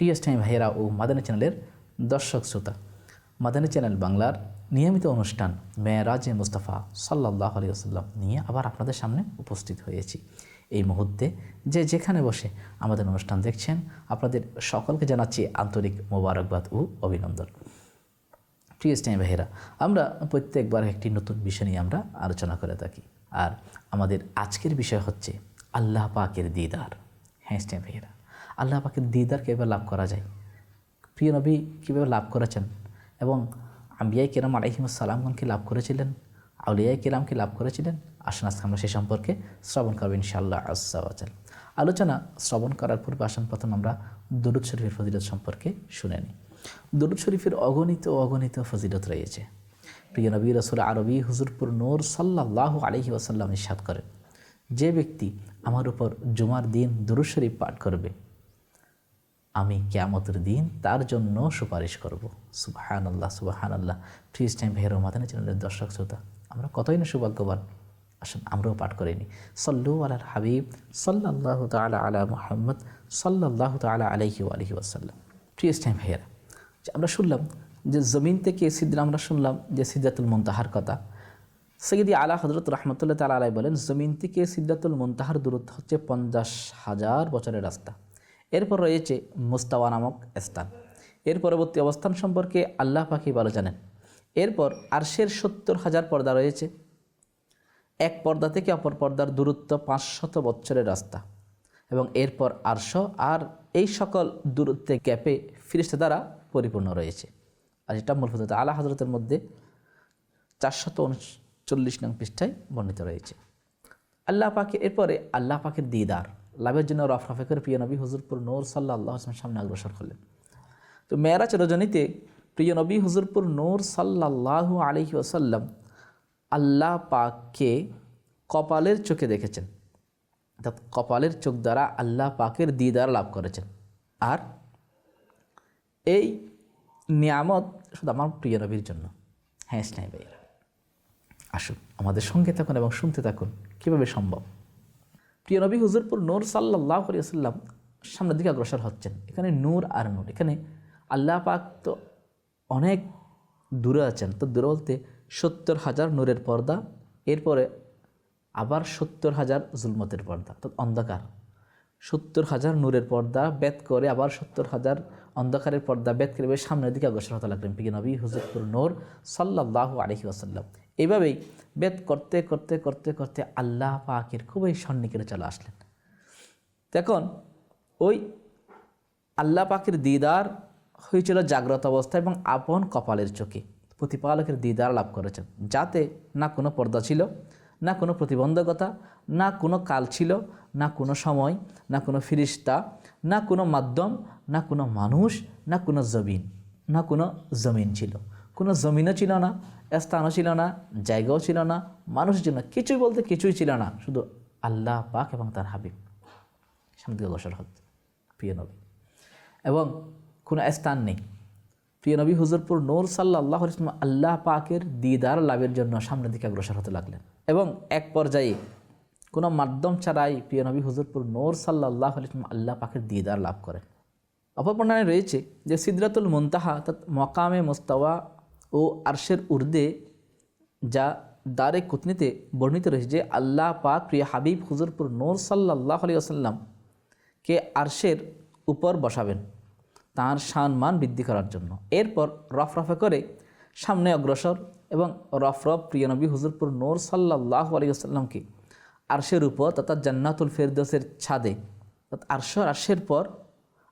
প্রিয় স্টাইম ভাইয়েরা ও মাদানী চ্যানেলের দর্শক শ্রোতা। মাদানী চ্যানেল বাংলার নিয়মিত অনুষ্ঠান মেয়েরাজে মুস্তাফা সাল্লাহ আলী নিয়ে আবার আপনাদের সামনে উপস্থিত হয়েছি। এই মুহূর্তে যে যেখানে বসে আমাদের অনুষ্ঠান দেখছেন, আপনাদের সকলকে জানাচ্ছি আন্তরিক মোবারকবাদ ও অভিনন্দন। প্রিয় স্টাইম ভাইয়েরা আমরা প্রত্যেকবার একটি নতুন বিষয় নিয়ে আমরা আলোচনা করে থাকি। আর আমাদের আজকের বিষয় হচ্ছে আল্লাহ পাকের দিদার। হ্যাঁ স্টাইম ভাইয়েরা আল্লাহ পাকের দিদার কীভাবে লাভ করা যায়? প্রিয় নবী কীভাবে লাভ করেছেন? এবং আম্বিয়াই কিরাম আলহিমসালামগণকে লাভ করেছিলেন? আউলিয়াই কিরামকে লাভ করেছিলেন? আসুন আজকে আমরা সে সম্পর্কে শ্রবণ করব ইনশাআল্লাহ আসাল আলোচনা শ্রবণ করার পূর্বে আসুন প্রথম আমরা দরুদ শরীফের ফজিলত সম্পর্কে শুনে নিই। দরুদ শরীফের অগণিত অগণিত ফজিলত রয়েছে। প্রিয় নবী রসুল আরবি হুজুরপুর নূর সাল্লাহ আলহি ওসাল্লাম ইসাদ করেন, যে ব্যক্তি আমার উপর জুমার দিন দরুদ শরীফ পাঠ করবে আমি কেয়ামতের দিন তার জন্য সুপারিশ করব। সুবাহান আল্লাহ সুবাহান আল্লাহ ফ্রিজ টাইম ভেরো মাদানী চ্যানেলের দর্শক শ্রোতা, আমরা কতই না সৌভাগ্যবান। আসুন, আমরাও পাঠ করিনি সল্লু আলাল হাবিব সাল্লাহ তালা আলা মোহাম্মদ সাল্লাহ তালা আলহি আলহি ওয়াসাল্লাম। ফ্রিজ টাইম ভাইয়েরা, যে আমরা শুনলাম, যে জমিন থেকে সিদ্দিন আমরা শুনলাম, যে সিদ্ধাতুল মন্তাহার কথা। সৈয়দি আলা হজরত রহমতুল্লাহ তালা আলাই বলেন, জমিন থেকে সিদ্ধাতুল মন্তাহার দূরত্ব হচ্ছে পঞ্চাশ হাজার বছরের রাস্তা। এরপর রয়েছে মুস্তাওয়া নামক স্থান। এর পরবর্তী অবস্থান সম্পর্কে আল্লাহ পাখি ভালো জানেন? এরপর আরশের সত্তর হাজার পর্দা রয়েছে। এক পর্দা থেকে অপর পর্দার দূরত্ব পাঁচশত বছরের রাস্তা। এবং এরপর আরশ আর এই সকল দূরত্বে গ্যাপে ফিরিস্তা দ্বারা পরিপূর্ণ রয়েছে। আর এটা মূল হতে আলা হজরতের মধ্যে চারশত উনচল্লিশ নং পৃষ্ঠায় বর্ণিত রয়েছে। আল্লাহ পাকে এরপরে আল্লাহ পাখির দিদার। লাভের জন্য রফ রফেকের প্রিয় নবী হুজুরপুর নূর সাল্লাহ আল্লাহ আসলাম সামনে অগ্রসর করলেন। তো মেয়েরাজ রজনীতে প্রিয় নবী হুজুরপুর নূর সাল্লাহ আলহি ওসাল্লাম আল্লাহ পাককে কপালের চোখে দেখেছেন। অর্থাৎ কপালের চোখ দ্বারা আল্লাহ পাকের দিদার লাভ করেছেন। আর এই নিয়ামত শুধু আমার প্রিয় নবীর জন্য। হ্যাঁ স্নাই ভাইয়েরা, আসুন আমাদের সঙ্গে থাকুন এবং শুনতে থাকুন কীভাবে সম্ভব। প্রিয় নবী হুজুরপুর নূর সাল্লাহ আলিয়াল্লাম সামনের দিকে অগ্রসর হচ্ছেন। এখানে নূর আর নূর। এখানে আল্লাহ পাক তো অনেক দূরে আছেন। তো দূরে বলতে সত্তর হাজার নূরের পর্দা, এরপরে আবার সত্তর হাজার জুলমতের পর্দা অর্থাৎ অন্ধকার। সত্তর হাজার নূরের পর্দা বেদ করে আবার সত্তর হাজার অন্ধকারের পর্দা বেদ করে সামনের দিকে অগ্রসর হতে লাগলেন প্রিয় নবী হুজুরপুর নূর সাল্লাহ আলহি আসাল্লাম এইভাবেই বেদ করতে করতে করতে করতে আল্লাহ পাকের খুবই সন্নিকেটে চলে আসলেন। এখন ওই আল্লাহ পাকের দিদার হয়েছিল জাগ্রত অবস্থা এবং আপন কপালের চোখে প্রতিপালকের দিদার লাভ করেছেন। যাতে না কোনো পর্দা ছিল, না কোনো প্রতিবন্ধকতা, না কোনো কাল ছিল, না কোনো সময়, না কোনো ফিরিস্তা, না কোনো মাধ্যম, না কোনো মানুষ, না কোনো জমিন, না কোনো জমিন ছিল। কোনো জমিনও ছিল না, স্থানও ছিল না, জায়গাও ছিল না মানুষ ছিল না কিছুই বলতে কিছুই ছিল না, শুধু আল্লাহ পাক এবং তার হাবিব। সামনে অগ্রসর হচ্ছে। প্রিয় নবী। এবং কোনো স্থান নেই। প্রিয় নবী হুজুরপুর নূর সাল্লাহ ইসলাম আল্লাহ পাকের দিদার লাভের জন্য সামনের দিকে অগ্রসর হতে লাগলেন। এবং এক পর্যায়ে কোনো মাধ্যম ছাড়াই প্রিয় নবী হুজুরপুর নূর সাল্লাহ ইসলাম আল্লাহ পাকের দিদার লাভ করেন। অপরপর্ণায় রয়েছে যে সিদ্রাতুল মুন্তাহা অর্থাৎ মকামে মোস্তাওয়া ও আরশের উর্দে যা দারে কুতনিতে বর্ণিত রয়েছে যে আল্লাহ পাক প্রিয় হাবিব হুজুরপুর নূর সাল্লাহ আলী আসাল্লাম কে আরশের উপর বসাবেন তাঁর মান বৃদ্ধি করার জন্য। এরপর রফ রফে করে সামনে অগ্রসর এবং রফ রফ প্রিয়নবী হুজুরপুর নূর সাল্লাহ আলী আসাল্লামকে আরশের উপর তথা জান্নাতুল ফেরদোসের ছাদে আরশর আরশের পর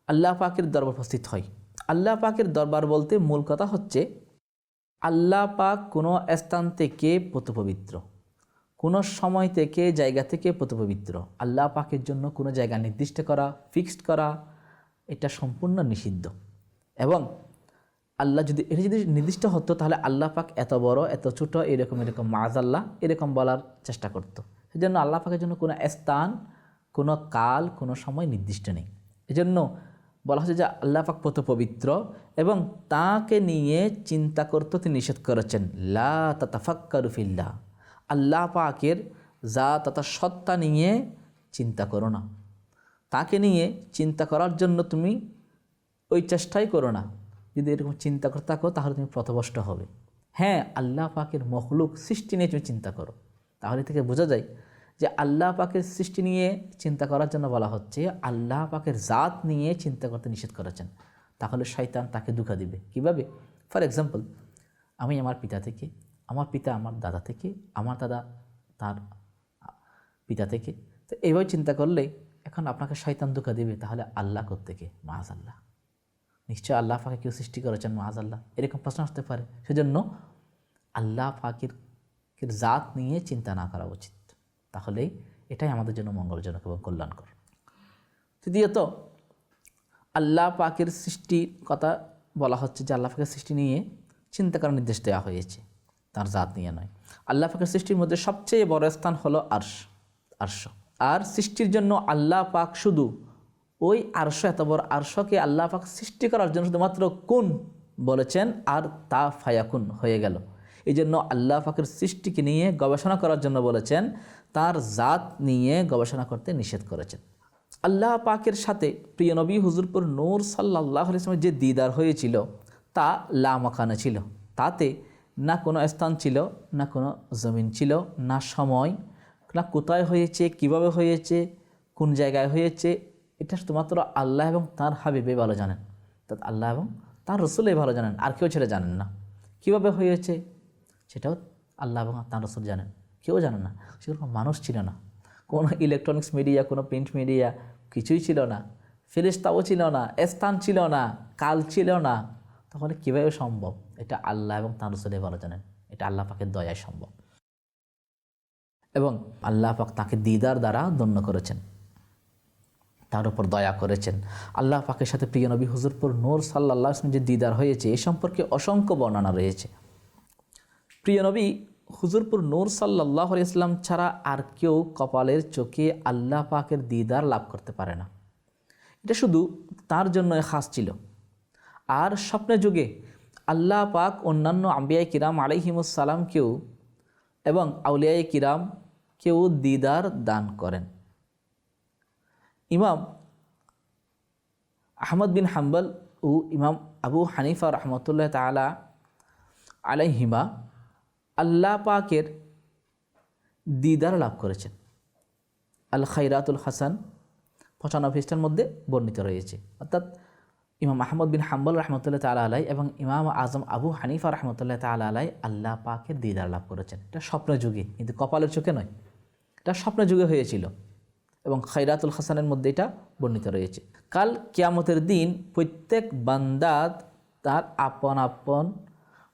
আল্লাহ পাকের দরবার উপস্থিত হয়। আল্লাহ পাকের দরবার বলতে মূল কথা হচ্ছে আল্লাহ পাক কোনো স্থান থেকে পবিত্র কোনো সময় থেকে জায়গা থেকে পবিত্র আল্লাহ পাকের জন্য কোনো জায়গা নির্দিষ্ট করা ফিক্সড করা, এটা সম্পূর্ণ নিষিদ্ধ। এবং আল্লাহ যদি এটা যদি নির্দিষ্ট হতো, তাহলে আল্লাহ পাক এত বড়, এত ছোট, এরকম এরকম মাজ আল্লাহ এরকম বলার চেষ্টা করতো। সেজন্য আল্লাহ পাকের জন্য কোনো স্থান, কোনো কাল, কোনো সময় নির্দিষ্ট নেই। এজন্য বলা হচ্ছে যে আল্লাহ পাক পত পবিত্র এবং তাকে নিয়ে চিন্তা করতে তিনি নিষেধ করেছেন। লা তাতাফাক্কারুফিল্লাহ আল্লাহ পাকের যা তথা সত্তা নিয়ে চিন্তা করো না। তাকে নিয়ে চিন্তা করার জন্য তুমি ওই চেষ্টাই করো না। যদি এরকম চিন্তা করতে থাকো, তাহলে তুমি পথভ্রষ্ট হবে। হ্যাঁ আল্লাহ পাকের মখলুক সৃষ্টি নিয়ে তুমি চিন্তা করো। তাহলে থেকে বোঝা যায় যে আল্লাহ পাকের সৃষ্টি নিয়ে চিন্তা করার জন্য বলা হচ্ছে, আল্লাহ পাকের জাত নিয়ে চিন্তা করতে নিষেধ করেছেন। তাহলে শয়তান তাকে দুঃখ দিবে। কীভাবে? ফর এক্সাম্পল আমি আমার পিতা থেকে, আমার পিতা আমার দাদা থেকে, আমার দাদা তার পিতা থেকে, তো এইভাবে চিন্তা করলে এখন আপনাকে শয়তান দুঃখ দিবে, তাহলে আল্লাহ থেকে মাহাজ আল্লাহ নিশ্চয় আল্লাহ পাকে কেউ সৃষ্টি করেছেন মাহাজ আল্লাহ এরকম প্রশ্ন আসতে পারে। সেজন্য আল্লাহ পাকের জাত নিয়ে চিন্তা না করা উচিত। তাহলেই এটাই আমাদের জন্য মঙ্গলজনক এবং কল্যাণকর। তৃতীয়ত, আল্লাহ পাকের সৃষ্টির কথা বলা হচ্ছে যে আল্লাহ পাকের সৃষ্টি নিয়ে চিন্তা করার নির্দেশ দেওয়া হয়েছে, তার জাত নিয়ে নয়। আল্লাহ পাকের সৃষ্টির মধ্যে সবচেয়ে বড় স্থান হলো আর্শ আর্শ। আর সৃষ্টির জন্য আল্লাহ পাক শুধু ওই আরশ, এত বড় আরশকে আল্লাহ পাক সৃষ্টি করার জন্য শুধুমাত্র কোন বলেছেন, আর তা ফায়াকুন হয়ে গেল। এই জন্য আল্লাহ পাকের সৃষ্টিকে নিয়ে গবেষণা করার জন্য বলেছেন তার জাত নিয়ে গবেষণা করতে নিষেধ করেছেন। আল্লাহ পাকের সাথে প্রিয় নবী হুজুরপুর নূর সাল্লাহ ইসলামের যে দিদার হয়েছিল, তা লামাকানে ছিল। তাতে না কোনো স্থান ছিল, না কোনো জমিন ছিল, না সময়, না কোথায় হয়েছে, কীভাবে হয়েছে, কোন জায়গায় হয়েছে, এটা শুধুমাত্র আল্লাহ এবং তার হাবিবে ভালো জানেন। তা আল্লাহ এবং তার রসুলেই ভালো জানেন, আর কেউ ছেড়ে জানেন না। কীভাবে হয়েছে, সেটাও আল্লাহ এবং তার রসুল জানেন। কেউ জানে না। সেরকম মানুষ ছিল না। কোনো ইলেকট্রনিক্স মিডিয়া কোনো প্রিন্ট মিডিয়া কিছুই ছিল না। ফেরিস্তাও ছিল না, স্থান ছিল না, কাল ছিল না। তাহলে কীভাবে সম্ভব? এটা আল্লাহ এবং তার রসুলে ভালো জানেন। এটা আল্লাহ পাকের দয়ায় সম্ভব। এবং আল্লাহ পাক তাকে দিদার দ্বারা দন্য করেছেন। তার উপর দয়া করেছেন। আল্লাহ পাকের সাথে প্রিয় নবী হুজুরপুর নূর সাল্লাহ যে দিদার হয়েছে, এ সম্পর্কে অসংখ্য বর্ণনা রয়েছে। প্রিয় নবী হুজুরপুর নূর সাল্লাহ ইসলাম ছাড়া আর কেউ কপালের চোখে আল্লাহ পাকের দিদার লাভ করতে পারে না। এটা শুধু তার জন্য খাস ছিল। আর স্বপ্নে যুগে আল্লাহ পাক অন্যান্য আম্বিয়াই কিরাম আলাইহিমুসালামকেও এবং আউলিয়াই কিরাম কেউ দিদার দান করেন। ইমাম আহমদ বিন হাম্বল ও ইমাম আবু হানিফা রহমতুল্লাহ তালা আলাইহিমা আল্লাহ পাকের দিদার লাভ করেছেন। আল খাইরাতুল হাসান পঁচানব্বই খ্রিস্টার মধ্যে বর্ণিত রয়েছে। অর্থাৎ ইমাম আহমদ বিন হাম্বল রহমতুল্লাহ তালা আলাই এবং ইমাম আজম আবু হানিফা রহমতুল্লাহ তালা আলাই আল্লাহ পাকের দিদার লাভ করেছেন। এটা স্বপ্ন যুগে, কিন্তু কপালের চোখে নয়। এটা স্বপ্ন যুগে হয়েছিল এবং খাইরাতুল হাসানের মধ্যে এটা বর্ণিত রয়েছে। কাল কিয়ামতের দিন প্রত্যেক বান্দাত তার আপন আপন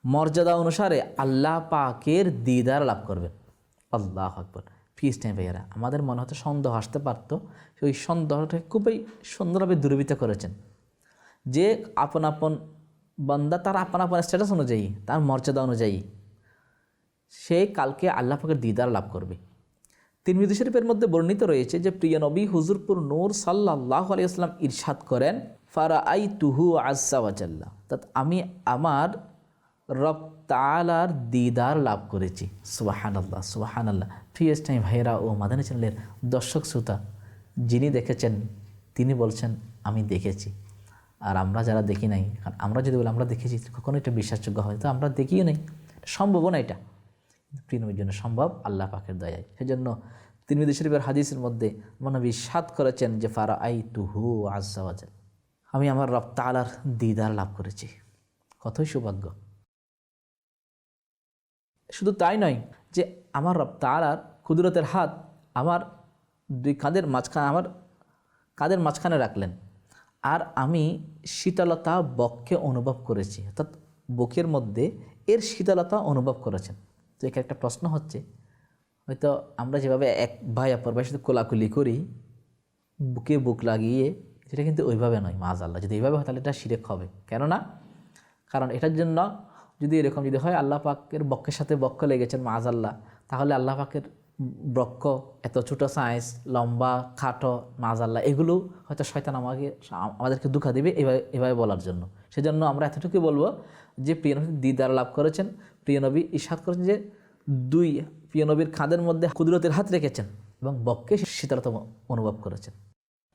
মর্যাদা অনুসারে আল্লাহ পাকের দিদার লাভ করবেন আল্লাহ আকবর। ফিস টাইম ভাইয়ারা। আমাদের মনে হয়তো সন্দেহ আসতে পারত। ওই সন্দেহটা খুবই সুন্দরভাবে দুর্বৃত্ত করেছেন। যে আপন আপন বান্দা তার আপন আপন স্ট্যাটাস অনুযায়ী, তার মর্যাদা অনুযায়ী, সে কালকে আল্লাহ পাকের দিদার লাভ করবে। তিরমিজি শরীফের মধ্যে বর্ণিত রয়েছে যে, প্রিয় নবী হুজুরপুর নূর সাল্লাহ আলিয়াল্লাম ইরশাদ করেন ফারা আই তুহু আজাল্লাহ তা আমি আমার রব তালার দিদার লাভ করেছি। সুবাহান আল্লাহ সুবাহান আল্লাহ প্রিয়াস টাইম ভাইরা ও মাদানী চ্যানেলের দর্শক, শ্রোতা, যিনি দেখেছেন, তিনি বলছেন, আমি দেখেছি। আর আমরা যারা দেখি নাই, কারণ আমরা যদি বলি, আমরা দেখেছি কখনো এটা বিশ্বাসযোগ্য হয়। তো আমরা দেখিও নাই। সম্ভবও না এটা। পৃথিবীর জন্য সম্ভব, আল্লাহ পাকের দয়ায়। সেজন্য তিরমিদি শরীফের হাদিসের মধ্যে মনে বিশ্বাদ করেছেন যে ফারা আই তুহু আজাল আমি আমার রব তালার দিদার লাভ করেছি। কতই সৌভাগ্য। শুধু তাই নয় যে আমার রব তালার কুদরতের হাত আমার দুই কাঁধের মাঝখানে আমার কাঁধের মাঝখানে রাখলেন। আর আমি শীতলতা বক্ষে অনুভব করেছি, অর্থাৎ বুকের মধ্যে এর শীতলতা অনুভব করেছেন। তো এখানে একটা প্রশ্ন হচ্ছে, হয়তো আমরা যেভাবে এক ভাই অপর ভাইয়ের সাথে কোলাকুলি করি, বুকে বুক লাগিয়ে সেটা কিন্তু ওইভাবে নয় মাজ আল্লাহ যদি এইভাবে হয় তাহলে এটা শিরেক হবে। কেননা? কারণ এটার জন্য যদি এরকম যদি হয়, আল্লাহ পাকের বক্ষের সাথে বক্ষ লেগেছেন মাজ আল্লাহ তাহলে আল্লাহ পাকের বক্ষ এত ছোটো সাইজ লম্বা, খাটো মাজ আল্লাহ এগুলো হয়তো শয়তান আমাকে, আমাদেরকে দুঃখা দেবে এভাবে এভাবে বলার জন্য। সেজন্য আমরা এতটুকুই বলব যে প্রিয়নবী দিদার লাভ করেছেন প্রিয়নবী ইস্বাদ করেছেন যে, দুই প্রিয়নবীর খাদের মধ্যে কুদরতের হাত রেখেছেন এবং বক্ষে শীতলতা অনুভব করেছেন।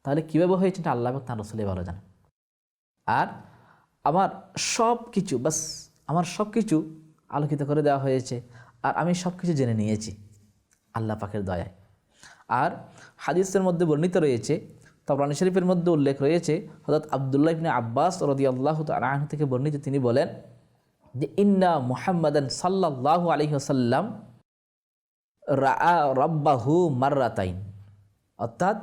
তাহলে কীভাবে হয়েছে আল্লাহ এবং তার রসলে ভালো জানেন। আর আমার সব কিছু বাস আমার সব কিছু আলোকিত করে দেওয়া হয়েছে আর আমি সব কিছু জেনে নিয়েছি আল্লাহ পাকের দয়ায়। আর হাদিসের মধ্যে বর্ণিত রয়েছে, তবরানি শরীফের মধ্যে উল্লেখ রয়েছে হজরত আবদুল্লাহ ইবনে আব্বাস রদি আল্লাহ তালাহ থেকে বর্ণিত, তিনি বলেন যে, ইন্না মুহাম্মাদান সাল্লাহ আলহি আসাল্লাম রা রব্বাহু মার্রাতাইন। অর্থাৎ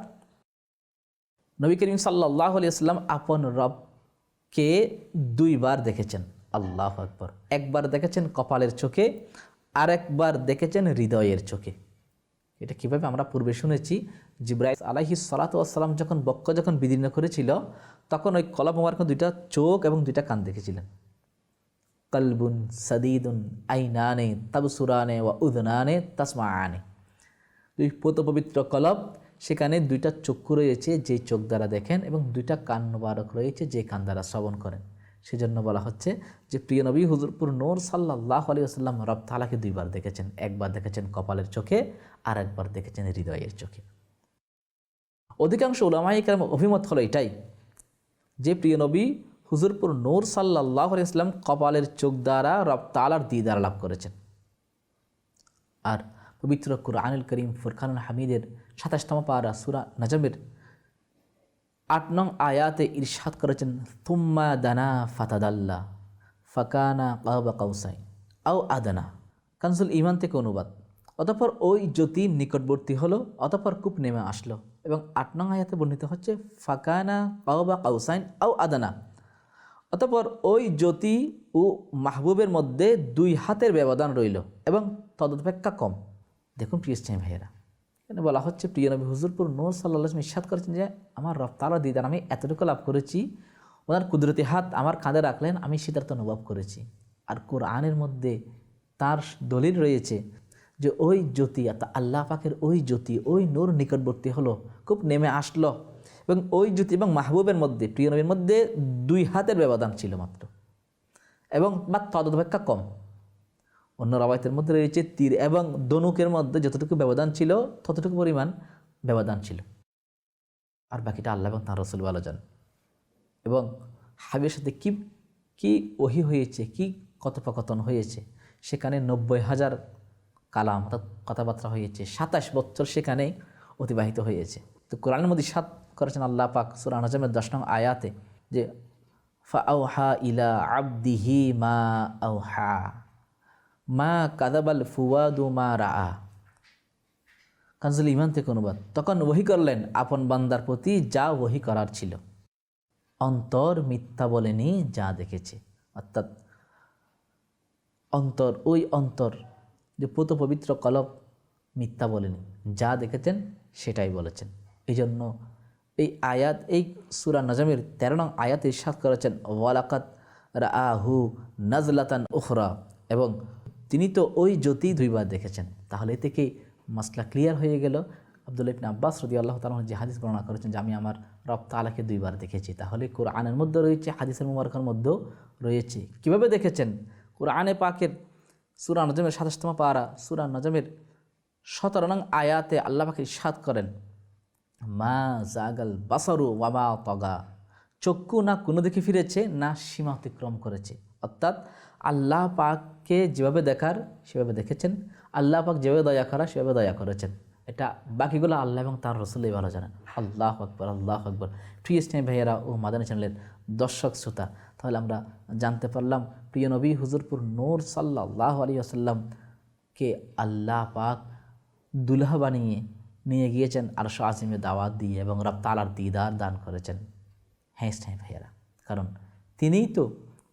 নবী করিম সাল্লাহ আলিয়াল্লাম আপন রবকে দুইবার দেখেছেন। আল্লাহ আকবর। একবার দেখেছেন কপালের চোখে আর একবার দেখেছেন হৃদয়ের চোখে। এটা কীভাবে আমরা পূর্বে শুনেছি, জিব্রাইল আলাহি সালাতাম যখন বক্ষ যখন বিদীর্ণ করেছিল, তখন ওই কলা মোবারক দুইটা চোখ এবং দুইটা কান দেখেছিলেন। কলবুন সদিদুন আইনানে তাবসুরানে ওয়া উদনানে তাসমা আনে দুই পোত পবিত্র কলব, সেখানে দুইটা চক্ষু রয়েছে যে চোখ দ্বারা দেখেন এবং দুইটা কান রয়েছে যে কান দ্বারা শ্রবণ করেন। সেজন্য বলা হচ্ছে যে, প্রিয় নবী হুজুরপুর নূর সাল্লাহ আলী আসাল্লাম রব তালাকে দুইবার দেখেছেন। একবার দেখেছেন কপালের চোখে আর একবার দেখেছেন হৃদয়ের চোখে। অধিকাংশ ওলামাই কেরাম অভিমত হলো এটাই যে, প্রিয় নবী হুজুরপুর নূর সাল্লাহ আলী ইসলাম কপালের চোখ দ্বারা রব তালার দিদার লাভ করেছেন। আর পবিত্র কুরআনুল করিম ফুরখানুল হামিদের সাতাশতম পারা সুরা নাজমের আট নং আয়াতে ইরশাদ করেছেন তুম্মা দানা ফাতাদাল্লা, ফাকানা কাবা কাউসাই আও আদানা। কানসুল ইমান থেকে অনুবাদ। অতপর ওই জ্যোতি নিকটবর্তী হলো, অতপর কূপ নেমে আসলো এবং আট নং আয়াতে বর্ণিত হচ্ছে, ফাকানা কাবা কাউসাইন, আও আদানা। অতপর ওই জ্যোতি ও মাহবুবের মধ্যে দুই হাতের ব্যবধান রইল এবং তদপেক্ষা কম। দেখুন প্রিয় ভাইয়েরা এখানে বলা হচ্ছে, প্রিয় নবী, হুজুরপুর নূর সাল্লাহ ইসাদ করেছেন যে, আমার রফতারা দিদার, আমি এতটুকু লাভ করেছি, ওনার কুদরতি হাত আমার কাঁধে রাখলেন, আমি শীতার্থ অনুভব করেছি। আর কোরআনের মধ্যে তার দলিল রয়েছে যে, ওই জ্যোতি আল্লাহ পাকের ওই জ্যোতি, ওই নূর নিকটবর্তী হলো, খুব নেমে আসলো। এবং ওই জ্যোতি এবং মাহবুবের মধ্যে, প্রিয় নবীর মধ্যে দুই হাতের ব্যবধান ছিল মাত্র। এবং বা তদপেক্ষা কম। অন্য রবায়তের মধ্যে রয়েছে তীর এবং দনুকের মধ্যে যতটুকু ব্যবধান ছিল, ততটুকু পরিমাণ ব্যবধান ছিল। আর বাকিটা আল্লাহ এবং তাঁর রসুল ভালো যান এবং হাবির সাথে কি কি ওহি হয়েছে, কি কথোপকথন হয়েছে, সেখানে নব্বই হাজার কালাম অর্থাৎ কথাবার্তা হয়েছে, সাতাশ বছর সেখানে অতিবাহিত হয়েছে। তো কোরআনের মধ্যে সাত করেছেন আল্লাহ পাক সুরান আজমের দশ নং আয়াতে যে, ফা ইলা আবদিহি মা আউহা মা কাদাবাল ফুয়াদু মা রা কানজুল ইমান থেকে অনুবাদ, তখন ওহি করলেন আপন বান্দার প্রতি যা ওহি করার ছিল। অন্তর মিথ্যা বলেনি, যা দেখেছে। অর্থাৎ অন্তর, ওই অন্তর, যে পুত পবিত্র কলব মিথ্যা বলেনি, যা দেখেছেন সেটাই বলেছেন। এই জন্য এই আয়াত, এই সুরা নজমের তেরো নং আয়াত ইরশাদ করেছেন ওয়ালাকাত রাহু নাজলাতান উখরা এবং তিনি তো ওই জ্যোতি দুইবার দেখেছেন। তাহলে এ থেকে মাসলা ক্লিয়ার হয়ে গেল? আবদুল্লা ইবনে আব্বাস রদি আল্লাহ তালা যে হাদিস বর্ণনা করেছেন যে আমি আমার রব তালাকে দুইবার দেখেছি। তাহলে কোরআনের মধ্যে রয়েছে, হাদিসের মুবারকের মধ্যেও রয়েছে। কীভাবে দেখেছেন? কোরআনে পাকের সুরা নজমের সাতাশতম পারা, সুরা নজমের সতেরো নং আয়াতে আল্লাহ পাকে সাদ করেন, মা জাগাল বাসারু বাবা তগা। চক্ষু না কোনো দিকে ফিরেছে, না সীমা অতিক্রম করেছে। অর্থাৎ আল্লাহ পাককে যেভাবে দেখার, সেভাবে দেখেছেন। আল্লাহ পাক যেভাবে দয়া করা, সেভাবে দয়া করেছেন। এটা বাকিগুলো আল্লাহ এবং তার রসুল্লাই ভালো জানেন। আল্লাহ আকবর আল্লাহ আকবর। প্রিয় স্নেহ ভাইয়েরা ও মাদানী চ্যানেলের দর্শক শ্রোতা, তাহলে আমরা জানতে পারলাম, প্রিয় নবী হুজুরপুর নূর সাল্লাহ আলী আসাল্লামকে আল্লাহ পাক দুলহা বানিয়ে নিয়ে গিয়েছেন আর আজিমে দাওয়াত দিয়ে এবং রব তালার দিদার দান করেছেন। হ্যাঁ স্নেহ ভাইয়েরা, কারণ তিনিই তো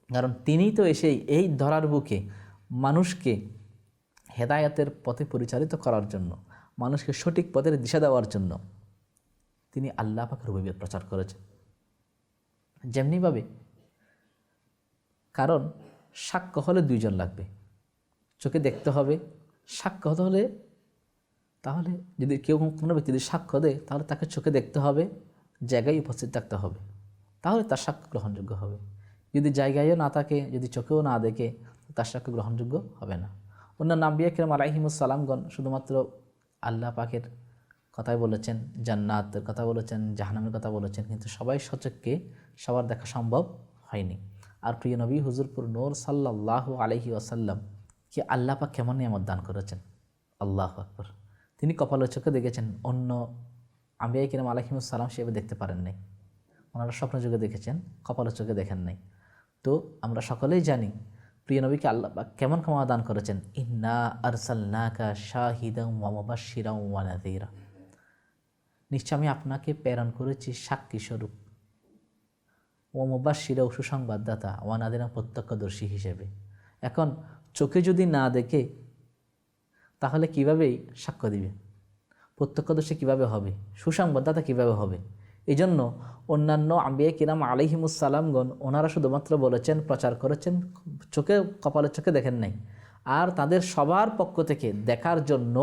কারণ তিনিই তো এসে এই ধরার বুকে মানুষকে হেদায়তের পথে পরিচালিত করার জন্য, মানুষকে সঠিক পথের দিশা দেওয়ার জন্য তিনি আল্লাহ পাকের রবিবিয়ত প্রচার করেছেন। যেমনিভাবে কারণ সাক্ষ্য হলে দুইজন লাগবে। চোখে দেখতে হবে, সাক্ষ্য হতে হলে তাহলে যদি কেউ কোনো ব্যক্তি যদি সাক্ষ্য দেয়, তাহলে তাকে চোখে দেখতে হবে, জায়গায় উপস্থিত থাকতে হবে। তাহলে তার সাক্ষ্য গ্রহণযোগ্য হবে। যদি জায়গায়ও না থাকে, যদি চোখেও না দেখে, তার সাক্ষ্য গ্রহণযোগ্য হবে না। অন্য নাম্বিয়া কিরম আলাইহিমুসালামগণ শুধুমাত্র আল্লাহ পাকের কথাই বলেছেন, জান্নাতের কথা বলেছেন জাহানামের কথা বলেছেন, কিন্তু সবাই সচককে সবার দেখা সম্ভব হয়নি। আর প্রিয় নবী, হুজুরপুর নূর সাল্লাহ আলহি আসাল্লাম কি আল্লাহ পাক কেমন নিয়ামত দান করেছেন? আল্লাহ আকবর। তিনি কপালের চোখে দেখেছেন, অন্য আম্বিয়া কিরম আলহিমুসালাম সেভাবে দেখতে পারেন নাই। ওনারা স্বপ্ন যুগে দেখেছেন, কপালের চোখে দেখেন নাই। তো আমরা সকলেই জানি, প্রিয় নবীকে আল্লাহ কেমন ক্ষমা দান করেছেন? ইন্না আরসালনাকা শাহিদা ওয়ানাদিরা নিশ্চয় আমি আপনাকে প্রেরণ করেছি সাক্ষী স্বরূপ। ও মুবাসিরা সুসংবাদদাতা ওয়ানাদিনা প্রত্যক্ষদর্শী হিসেবে। এখন চোখে যদি না দেখে, তাহলে কিভাবেই সাক্ষ্য দিবে? প্রত্যক্ষদর্শী কীভাবে হবে? সুসংবাদদাতা কীভাবে হবে? এই জন্য অন্যান্য আম্বিয়া কিরাম আলিহিমুসালামগণ ওনারা শুধুমাত্র বলেছেন, প্রচার করেছেন, চোখে কপালের চোখে দেখেন নাই। আর তাদের সবার পক্ষ থেকে দেখার জন্য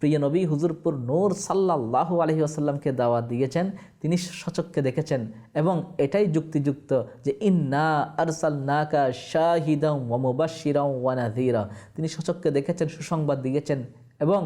প্রিয় নবী হুজুরপুর নূর সাল্লাহ আলহি আসাল্লামকে দাওয়াত দিয়েছেন, তিনি সচককে দেখেছেন এবং এটাই যুক্তিযুক্ত যে ইন্না আরসাল্নাকা শাহিদাম ওয়ামুবাশিরাম ওয়ানাজিরা তিনি সচককে দেখেছেন, সুসংবাদ দিয়েছেন এবং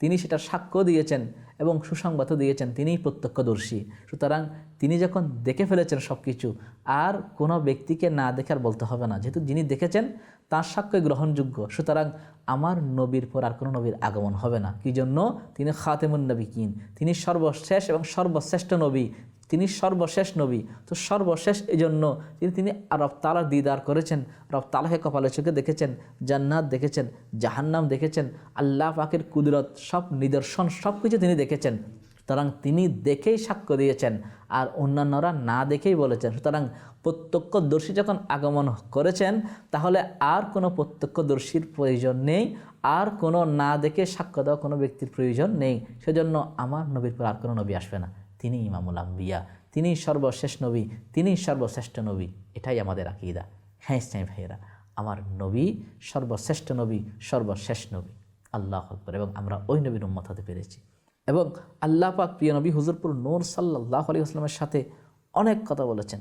তিনি সেটা সাক্ষ্য দিয়েছেন এবং সুসংবাদও দিয়েছেন, তিনিই প্রত্যক্ষদর্শী। সুতরাং তিনি যখন দেখে ফেলেছেন সব কিছু আর কোনো ব্যক্তিকে না দেখার বলতে হবে না। যেহেতু যিনি দেখেছেন, তার সাক্ষ্যই গ্রহণযোগ্য। সুতরাং আমার নবীর পর আর কোনো নবীর আগমন হবে না। কি জন্য? তিনি খাতেমুন নবী কিন তিনি সর্বশেষ এবং সর্বশ্রেষ্ঠ নবী। তিনি সর্বশেষ নবী। তো সর্বশেষ এই জন্য তিনি তিনি রব তালার দিদার করেছেন। রব কপালে চোখে দেখেছেন, জান্নাত দেখেছেন, জাহান্নাম দেখেছেন, আল্লাহ পাকের কুদরত, সব নিদর্শন, সব কিছু তিনি দেখেছেন। সুতরাং তিনি দেখেই সাক্ষ্য দিয়েছেন আর অন্যান্যরা না দেখেই বলেছেন। সুতরাং প্রত্যক্ষদর্শী যখন আগমন করেছেন, তাহলে আর কোনো প্রত্যক্ষদর্শীর প্রয়োজন নেই। আর কোনো না দেখে সাক্ষ্য দেওয়া কোনো ব্যক্তির প্রয়োজন নেই। সেজন্য আমার নবীর পর আর কোনো নবী আসবে না। তিনি ইমামুল আম্বিয়া তিনি সর্বশেষ নবী তিনি সর্বশ্রেষ্ঠ নবী, এটাই আমাদের আকিদা। হ্যাঁ ইসলামী ভাইয়েরা, আমার নবী সর্বশ্রেষ্ঠ নবী, সর্বশেষ নবী। আল্লাহ আকবর। এবং আমরা ওই নবীর উম্মত হতে পেরেছি। এবং আল্লাহ পাক প্রিয় নবী হুজুরপুর নূর সাল্লাহ আলী আসলামের সাথে অনেক কথা বলেছেন।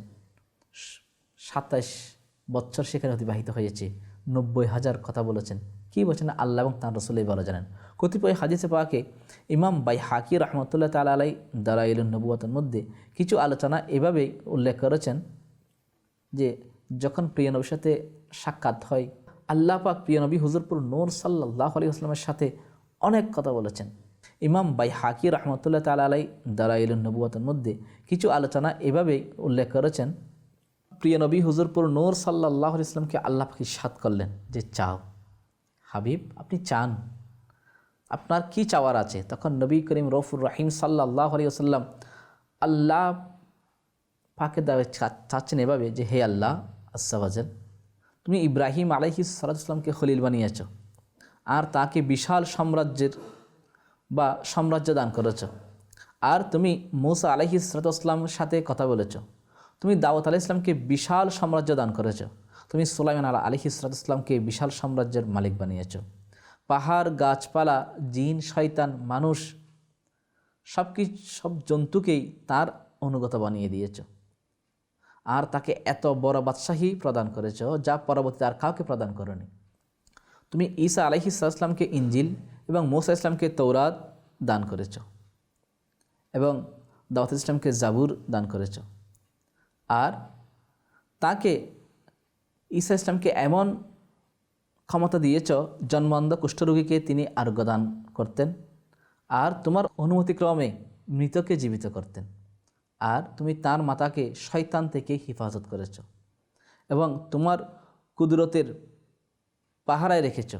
সাতাইশ বছর সেখানে অতিবাহিত হয়েছে, নব্বই হাজার কথা বলেছেন। কী বলছেন আল্লাহ এবং তাঁর রসুল্লাহ বলা জানেন। কতিপয় হাদিসে পাকে ইমাম বাই হাকি রহমতুল্লাহ তালা আলাই দালাইল নবুয়তের মধ্যে কিছু আলোচনা এভাবেই উল্লেখ করেছেন যে, যখন প্রিয় নবীর সাথে সাক্ষাৎ হয়, আল্লাহ পাক প্রিয় নবী হুজুরপুর নূর সাল্লাহ আলী আসলামের সাথে অনেক কথা বলেছেন। ইমাম বাই হাকি রহমতুল্লাহ তালা আলাই দালাইল নবুয়তের মধ্যে কিছু আলোচনা এভাবেই উল্লেখ করেছেন, প্রিয় নবী হুজুরপুর নূর সাল্লাহ ইসলামকে আল্লাহ পাখি সাত করলেন যে, চাও। হাবিব, আপনি চান। আপনার কি চাওয়ার আছে? তখন নবী করিম রফুর রাহিম সাল্লাহ আলী আল্লাহ পাকে দাবে চাচ্ছেন এভাবে যে, হে আল্লাহ আসাবাজেন তুমি ইব্রাহিম আলহি সালাতামকে খলিল বানিয়েছ আর তাকে বিশাল সাম্রাজ্যের বা সাম্রাজ্য দান করেছ। আর তুমি মৌসা আলহি সালাতামের সাথে কথা বলেছ। তুমি দাওয়াত আলাহ ইসলামকে বিশাল সাম্রাজ্য দান করেছ। তুমি সোলাইমান আলা আলহি সালাতামকে বিশাল সাম্রাজ্যের মালিক বানিয়েছ। পাহাড়, গাছপালা, জিন, শয়তান, মানুষ সব সব জন্তুকেই তার অনুগত বানিয়ে দিয়েছ। আর তাকে এত বড় বাদশাহী প্রদান করেছ, যা পরবর্তীতে আর কাউকে প্রদান করনি। তুমি ঈসা আলহি ইসলামকে ইঞ্জিল এবং মোসা ইসলামকে তৌরাত দান করেছ এবং দাওয়াত ইসলামকে জাবুর দান করেছ। আর তাকে ঈসা ইসলামকে এমন ক্ষমতা দিয়েছ, জন্মান্ধ কুষ্ঠরোগীকে তিনি আরোগ্য দান করতেন। আর তোমার অনুমতিক্রমে মৃতকে জীবিত করতেন। আর তুমি তার মাতাকে শয়তান থেকে হিফাজত করেছ। এবং তোমার কুদরতের পাহারায় রেখেছ।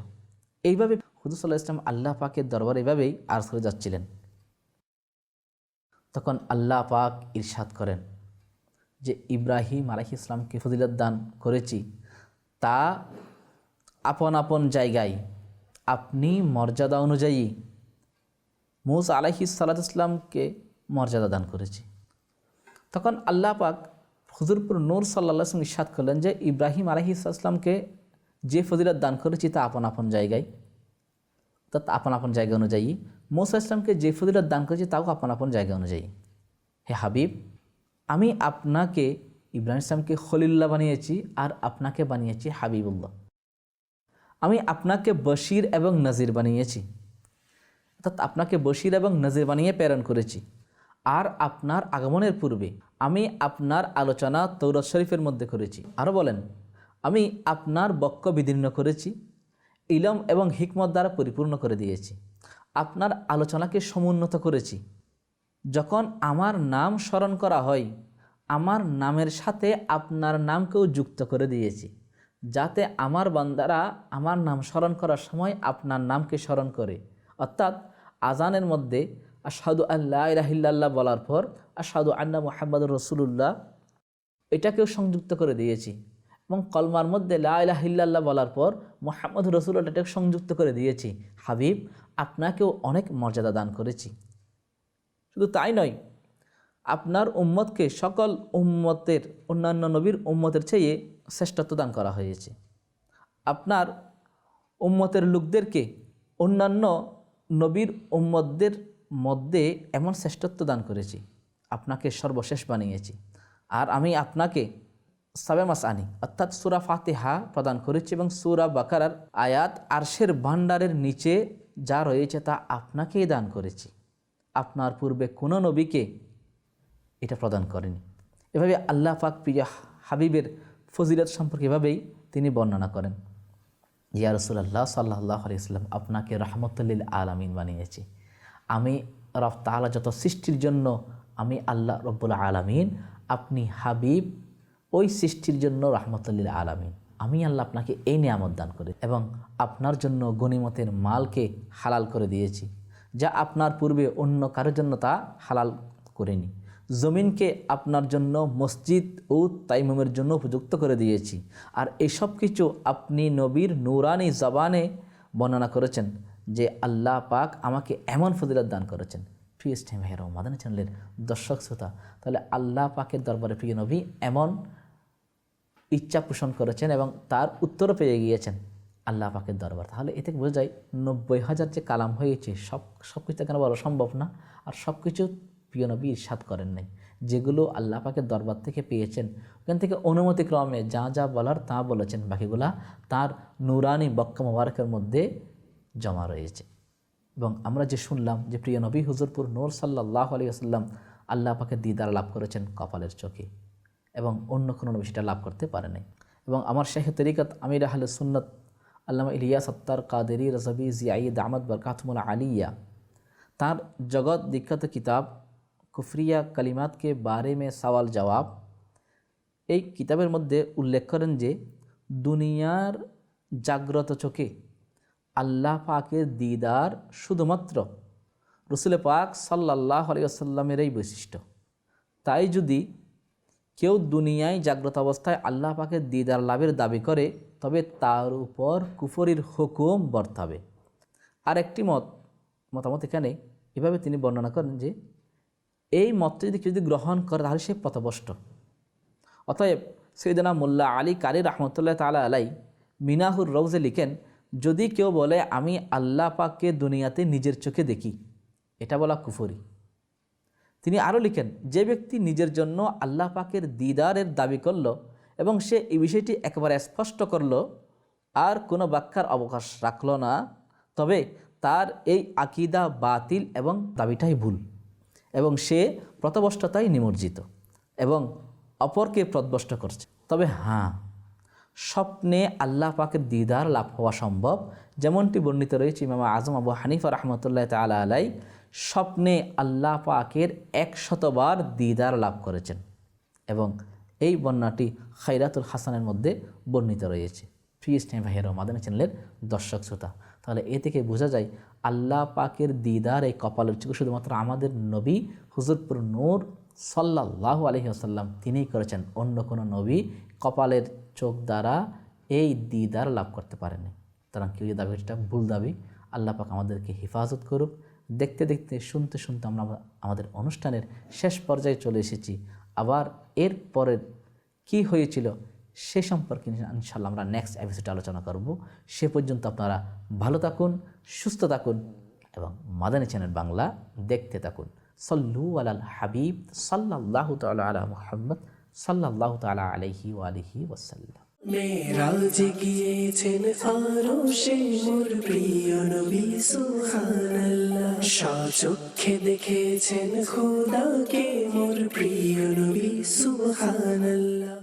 এইভাবে হুদুসাল্লাহ ইসলাম আল্লাহ পাকের দরবার এভাবেই আর্জ করে যাচ্ছিলেন। তখন আল্লাহ পাক ইরশাদ করেন যে, ইব্রাহিম আলাহি ইসলামকে ফজিলত দান করেছি। তা আপন আপন জায়গায় আপনি মর্যাদা অনুযায়ী মুস আলাহি সাল্লাহ ইসলামকে মর্যাদা দান করেছি। তখন আল্লাহ পাক হুজুরপুর নূর সাল্লাহ আসলাম ইস্বাদ করলেন যে ইব্রাহিম আলহি ইসলামকে যে ফজিলত দান করেছি তা আপন আপন জায়গায়। তা আপন আপন জায়গা অনুযায়ী মৌসা ইসলামকে যে ফজিলত দান করেছি তাও আপন আপন জায়গা অনুযায়ী। হে হাবিব, আমি আপনাকে ইব্রাহিম ইসলামকে খলিল্লাহ বানিয়েছি আর আপনাকে বানিয়েছি হাবিবুল্লাহ। আমি আপনাকে বশির এবং নজির বানিয়েছি। অর্থাৎ আপনাকে বশির এবং নজির বানিয়ে প্রেরণ করেছি। আর আপনার আগমনের পূর্বে আমি আপনার আলোচনা তৌরত শরীফের মধ্যে করেছি। আরও বলেন, আমি আপনার বক্ষ বিদীর্ণ করেছি, ইলম এবং হিকমত দ্বারা পরিপূর্ণ করে দিয়েছি। আপনার আলোচনাকে সমুন্নত করেছি। যখন আমার নাম স্মরণ করা হয় আমার নামের সাথে আপনার নামকেও যুক্ত করে দিয়েছি, যাতে আমার বান্দারা আমার নাম স্মরণ করার সময় আপনার নামকে স্মরণ করে। অর্থাৎ আজানের মধ্যে আসাদু আল্লাহ রাহিল্লাহ বলার পর আসাদু আন্না মোহাম্মদ রসুল্লাহ এটাকেও সংযুক্ত করে দিয়েছি এবং কলমার মধ্যে লাহিল্লাহ বলার পর মোহাম্মদ রসুল্লাহ এটাকে সংযুক্ত করে দিয়েছি। হাবিব, আপনাকেও অনেক মর্যাদা দান করেছি। শুধু তাই নয় আপনার উম্মতকে সকল উম্মতের, অন্যান্য নবীর উম্মতের চেয়ে শ্রেষ্ঠত্ব দান করা হয়েছে। আপনার উম্মতের লোকদেরকে অন্যান্য নবীর উম্মতদের মধ্যে এমন শ্রেষ্ঠত্ব দান করেছি। আপনাকে সর্বশেষ বানিয়েছি। আর আমি আপনাকে সাবেমাস আনি। অর্থাৎ সুরা ফাতেহা প্রদান করেছি এবং সুরা বাকারার আয়াত আরশের ভাণ্ডারের নিচে যা রয়েছে তা আপনাকেই দান করেছি। আপনার পূর্বে কোনো নবীকে এটা প্রদান করেনি। এভাবে আল্লাহ পাক প্রিয় হাবিবের ফজিলত সম্পর্কে এভাবেই তিনি বর্ণনা করেন। ইয়া রসুল্লাহ সাল্লাহ আলিয়াল্লাম আপনাকে রহমতুল্লিল আলামিন বানিয়েছি। আমি রফ তালা যত সৃষ্টির জন্য আমি আল্লাহ রব্বুল আলামিন, আপনি হাবিব ওই সৃষ্টির জন্য রহমতুল্লিল আলামিন। আমি আল্লাহ আপনাকে এই নিয়ামত দান করে এবং আপনার জন্য গণিমতের মালকে হালাল করে দিয়েছি, যা আপনার পূর্বে অন্য কারোর জন্য তা হালাল করেনি। জমিনকে আপনার জন্য মসজিদ ও তাইমুমের জন্য উপযুক্ত করে দিয়েছি। আর এসব কিছু আপনি নবীর নুরানি জবানে বর্ণনা করেছেন যে আল্লাহ পাক আমাকে এমন ফজিলত দান করেছেন। প্রিয় স্টেম হেরো মাদানী চ্যানেলের দর্শক, শ্রোতা। তাহলে আল্লাহ পাকের দরবারে প্রিয় নবী এমন ইচ্ছা পোষণ করেছেন এবং তার উত্তরও পেয়ে গিয়েছেন আল্লাহ পাকের দরবার। তাহলে এতে বোঝা যায় নব্বই হাজার যে কালাম হয়েছে, সব সব কিছু কেন বলা সম্ভব না। আর সব কিছু প্রিয় নবী ইরশাদ করেন নাই, যেগুলো আল্লাহ পাকের দরবার থেকে পেয়েছেন। ওখান থেকে অনুমতিক্রমে যা যা বলার তা বলেছেন, বাকিগুলা তার নুরানি বক্ক মোবারকের মধ্যে জমা রয়েছে। এবং আমরা যে শুনলাম যে প্রিয় নবী হুজুরপুর নূর সাল্লাহ আলী আসাল্লাম আল্লাহ পাকে দিদার লাভ করেছেন কপালের চোখে এবং অন্য কোনো নবী সেটা লাভ করতে পারে নাই। এবং আমার শেখ তরিকত আমির আহলে সুন্নত আল্লামা ইলিয়া সত্তার কাদেরি রজবি জিয়াইদ আহমদ বরকাতমুল আলিয়া, তার জগৎ বিখ্যাত কিতাব কুফরিয়া কালিমাতকে বারে মে সওয়াল জবাব। এই কিতাবের মধ্যে উল্লেখ করেন যে, দুনিয়ার জাগ্রত চোখে আল্লাহ পাকের দিদার শুধুমাত্র রসুল পাক সাল্লাহ আলিয়াল্লামের এই বৈশিষ্ট্য। তাই যদি কেউ দুনিয়ায় জাগ্রত অবস্থায় আল্লাহ পাকের দিদার লাভের দাবি করে, তবে তার উপর কুফরির হুকুম বর্তাবে। আর একটি মত, মতামত এখানে এভাবে তিনি বর্ণনা করেন যে এই মতটি যদি যদি গ্রহণ করে, তাহলে সে পথভষ্ট অতএব সৈদনা মোল্লা আলী কারি রহমতুল্লাহ তালা আলাই মিনাহুর রৌজে লিখেন, যদি কেউ বলে, আমি আল্লাহ পাককে দুনিয়াতে নিজের চোখে দেখি, এটা বলা কুফরি। তিনি আরও লিখেন, যে ব্যক্তি নিজের জন্য আল্লাহ পাকের দিদারের দাবি করল এবং সে এই বিষয়টি একেবারে স্পষ্ট করল, আর কোনো ব্যাখ্যার অবকাশ রাখল না, তবে তার এই আকিদা বাতিল এবং দাবিটাই ভুল। এবং সে প্রতবষ্টতায় নিমজ্জিত এবং অপরকে প্রদবষ্ট করছে। তবে হ্যাঁ স্বপ্নে আল্লাহ পাকের দিদার লাভ হওয়া সম্ভব। যেমনটি বর্ণিত রয়েছে ইমামা আজম আবু হানিফা রহমতুল্লাহ তালা আলাই স্বপ্নে আল্লাহ পাকের একশতবার দিদার লাভ করেছেন এবং এই বন্যাটি খাইরাতুল হাসানের মধ্যে বর্ণিত রয়েছে। ফ্রি স্টেম ভাইয়ের মাদানী চ্যানেলের দর্শক শ্রোতা তাহলে এ থেকে বোঝা যায় আল্লাহ পাকের দিদার এই কপালের চোখে শুধুমাত্র আমাদের নবী হুজুরপুর নূর সাল্লাহ আলহি আসাল্লাম তিনিই করেছেন। অন্য কোনো নবী কপালের চোখ দ্বারা এই দিদার লাভ করতে পারেনি। সুতরাং কেউ যে দাবিটা ভুল দাবি, আল্লাহ পাক আমাদেরকে হেফাজত করুক। দেখতে দেখতে, শুনতে শুনতে আমরা আমাদের অনুষ্ঠানের শেষ পর্যায়ে চলে এসেছি। আবার এর পরের কি হয়েছিল সে সম্পর্কে ইনশাল্লাহ আমরা নেক্সট এপিসোডে আলোচনা করব। সে পর্যন্ত আপনারা ভালো থাকুন, সুস্থ থাকুন এবং মাদানী চ্যানেল বাংলা দেখতে থাকুন। সল্লু আলাল হাবিব সাল্লাহ তালা আলা মুহাম্মদ সাল্লাহ তালা আলহি আলহি ওয়াসাল্লাম। মেরাজে গিয়েছেন আরও সে মোর প্রিয় নবী, সুবহানাল্লাহ। সচক্ষে দেখেছেন খোদাকে মোর প্রিয় নবী, সুবহানাল্লাহ।